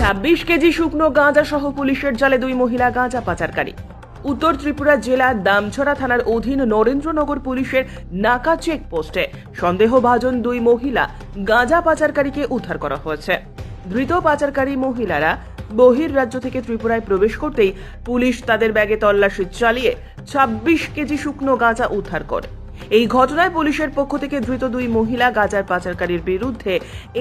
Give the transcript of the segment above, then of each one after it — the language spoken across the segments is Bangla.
ছাব্বিশ কেজি শুকনো গাঁজা সহ পুলিশের জালে দুই মহিলা গাঁজা পাচারকারী। উত্তর ত্রিপুরা জেলার দামছড়া থানার অধীন নরেন্দ্রনগর পুলিশের নাকা চেকপোস্টে সন্দেহভাজন দুই মহিলা গাঁজা পাচারকারীকে উদ্ধার করা হয়েছে। ধৃত পাচারকারী মহিলারা বহির রাজ্য থেকে ত্রিপুরায় প্রবেশ করতেই পুলিশ তাদের ব্যাগে তল্লাশি চালিয়ে ছাব্বিশ কেজি শুকনো গাঁজা উদ্ধার করে। এই ঘটনায় পুলিশের পক্ষ থেকে ধৃত দুই মহিলা গাঁজার পাচারকারীর বিরুদ্ধে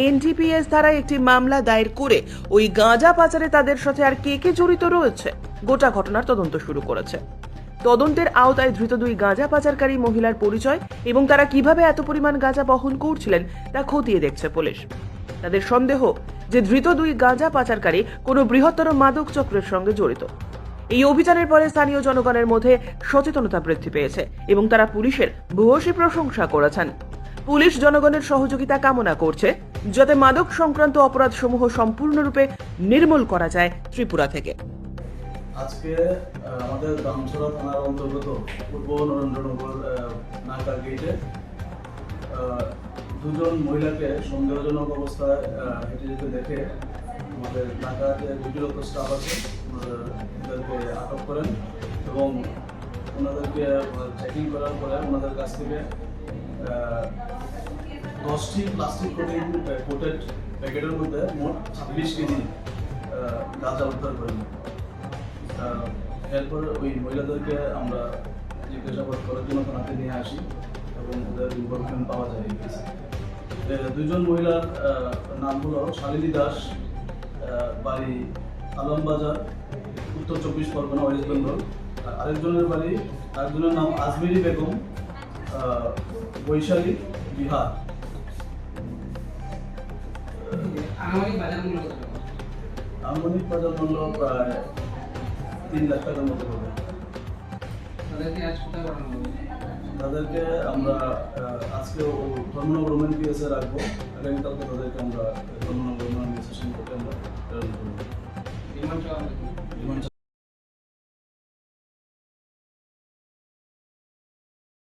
এনটিপিএস ধারায় একটি মামলা দায়ের করে ওই গাঁজা পাচারে তাদের সাথে আর কে কে জড়িত রয়েছে, গোটা ঘটনার তদন্ত শুরু করেছে। তদন্তের আওতায় ধৃত দুই গাঁজা পাচারকারী মহিলার পরিচয় এবং তারা কীভাবে এত পরিমাণ গাঁজা বহন করছিলেন তা খতিয়ে দেখছে পুলিশ। তাদের সন্দেহ যে ধৃত দুই গাঁজা পাচারকারী কোনো বৃহত্তর মাদক চক্রের সঙ্গে জড়িত। এই অভিযানের পরে স্থানীয় জনগণের মধ্যে সচেতনতা বৃদ্ধি পেয়েছে এবং তারা পুলিশের ভূয়সী প্রশংসা করেছেন। পুলিশ জনগণের সহযোগিতা কামনা করছে, যাতে মাদক সংক্রান্ত অপরাধসমূহ সম্পূর্ণরূপে নির্মূল করা যায় ত্রিপুরা থেকে। আজকে আমাদের দামছড়া থানার অন্তর্গত পূর্ব নরেন্দ্রনগর নাকা গেটে দুজন মহিলাকে সন্দেহজনক অবস্থায় হেঁটে যেতে দেখে আমাদের নাকার যে দুটিরত স্টাফ আছে। ওনারা ওদেরকে আটক করেন এবং ওনাদেরকে চেকিং করার পরে ওনাদের কাছ থেকে দশটি প্লাস্টিক কোটিং কোটেড প্যাকেটের মধ্যে মোট ছাব্বিশ কেজি গাঁজা উদ্ধার করেন। এরপর ওই মহিলাদেরকে আমরা জিজ্ঞাসাবাদ করার জন্য থানাতে নিয়ে আসি এবং ওদের ইনফরমেশন পাওয়া যায়। দুজন মহিলার নাম হলো শালিনী দাস বাড়ি আলমবাজার উত্তর চব্বিশ পরগনা ওয়েস্ট বেঙ্গল আর আরেকজনের বাড়ি আরেকজনের নাম আজমেরি বেগম বৈশালী বিহার। আনুমানিক বাজার মূল্য প্রায় তিন লাখ টাকার মতো হবে। তাদেরকে আমরা আজকে ধর্মনগর ওমেন পিএসে রাখব। আগামীকালকে তাদেরকে আমরা ধর্মনগর ওমেন সেশন করতে আমরা